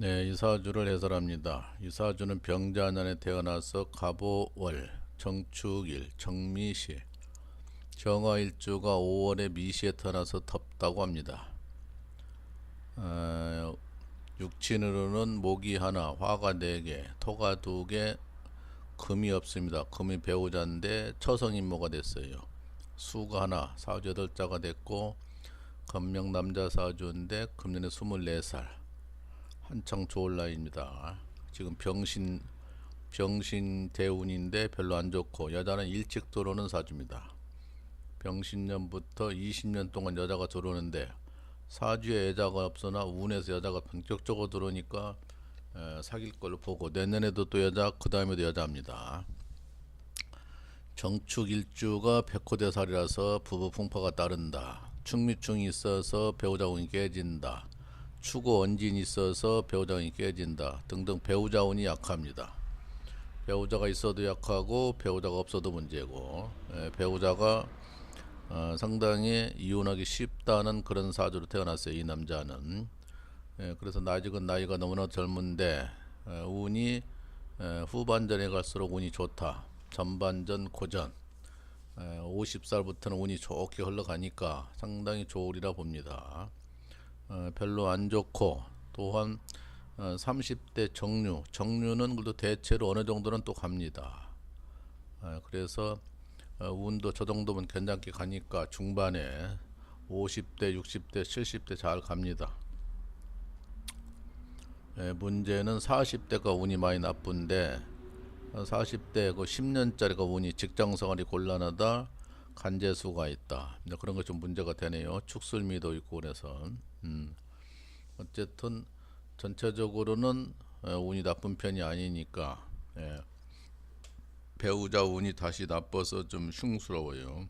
네, 이 사주를 해설합니다. 이 사주는 병자년에 태어나서 갑오월, 정축일, 정미시, 정화일주가 5월에 미시에 태어나서 덥다고 합니다. 어, 육친으로는 목이 하나, 화가 네 개, 토가 두 개, 금이 없습니다. 금이 배우자인데 처성인모가 됐어요. 수가 하나, 사주 여덟 자가 됐고 금명 남자 사주인데 금년에 24살. 한창 좋을 나이입니다. 지금 병신 병신 대운인데 별로 안 좋고 여자는 일찍 들어오는 사주입니다. 병신년부터 20년 동안 여자가 들어오는데 사주에 여자가 없으나 운에서 여자가 본격적으로 들어오니까 에, 사귈 걸로 보고 내년에도 또 여자 그 다음에도 여자입니다. 정축 일주가 백호대살이라서 부부 풍파가 따른다. 충미충이 있어서 배우자 운이 깨진다. 추구 원진이 있어서 배우자 운이 깨진다. 등등 배우자 운이 약합니다. 배우자가 있어도 약하고 배우자가 없어도 문제고 에, 배우자가 어, 상당히 이혼하기 쉽다는 그런 사주로 태어났어요. 이 남자는. 예, 그래서 아직은 나이가 너무나 젊은데 에, 운이 에, 후반전에 갈수록 운이 좋다. 전반전 고전. 에, 50살부터는 운이 좋게 흘러가니까 상당히 좋으리라 봅니다. 어, 별로 안 좋고 또한 어, 30대 정류, 정류는 그래도 대체로 어느 정도는 또 갑니다. 어, 그래서 어, 운도 저 정도면 괜찮게 가니까 중반에 50대, 60대, 70대 잘 갑니다. 예, 문제는 40대가 운이 많이 나쁜데 어, 40대 그 10년짜리가 운이 직장 생활이 곤란하다 간재수가 있다. 그런 거 좀 문제가 되네요. 축술미도 있고 그래서 음. 어쨌든 전체적으로는 어, 운이 나쁜 편이 아니니까 예. 배우자 운이 다시 나빠서 좀 흉스러워요.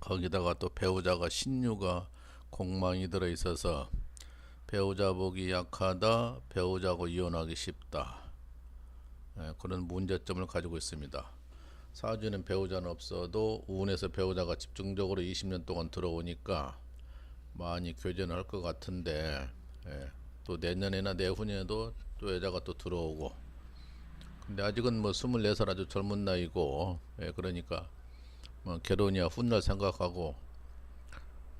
거기다가 또 배우자가 신유가 공망이 들어 있어서 배우자 복이 약하다, 배우자고 이혼하기 쉽다. 예, 그런 문제점을 가지고 있습니다. 사주는 배우자는 없어도 운에서 배우자가 집중적으로 20년 동안 들어오니까 많이 교전을 할것 같은데 예, 또 내년에나 내후년에도 또 여자가 또 들어오고. 근데 아직은 뭐 24살 아주 젊은 나이고 예, 그러니까 뭐 결혼이야 훗날 생각하고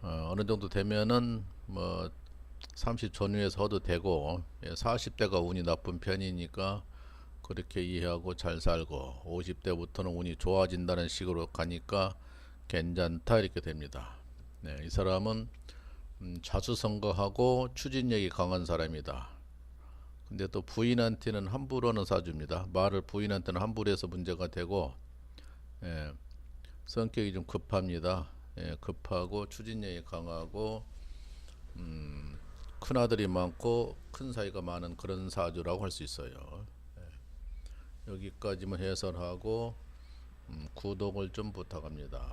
어, 어느 정도 되면은 뭐 30 전후에서 해도 되고 예, 40대가 운이 나쁜 편이니까 그렇게 이해하고 잘 살고 50대부터는 운이 좋아진다는 식으로 가니까 괜찮다 이렇게 됩니다. 네, 이 사람은 음, 자수성가하고 추진력이 강한 사람이다. 근데 또 부인한테는 함부로는 사줍니다. 말을 부인한테는 함부로 해서 문제가 되고 예, 성격이 좀 급합니다. 예, 급하고 추진력이 강하고 음, 큰 아들이 많고 큰 사이가 많은 그런 사주라고 할 수 있어요. 예, 여기까지만 해설하고 음, 구독을 좀 부탁합니다.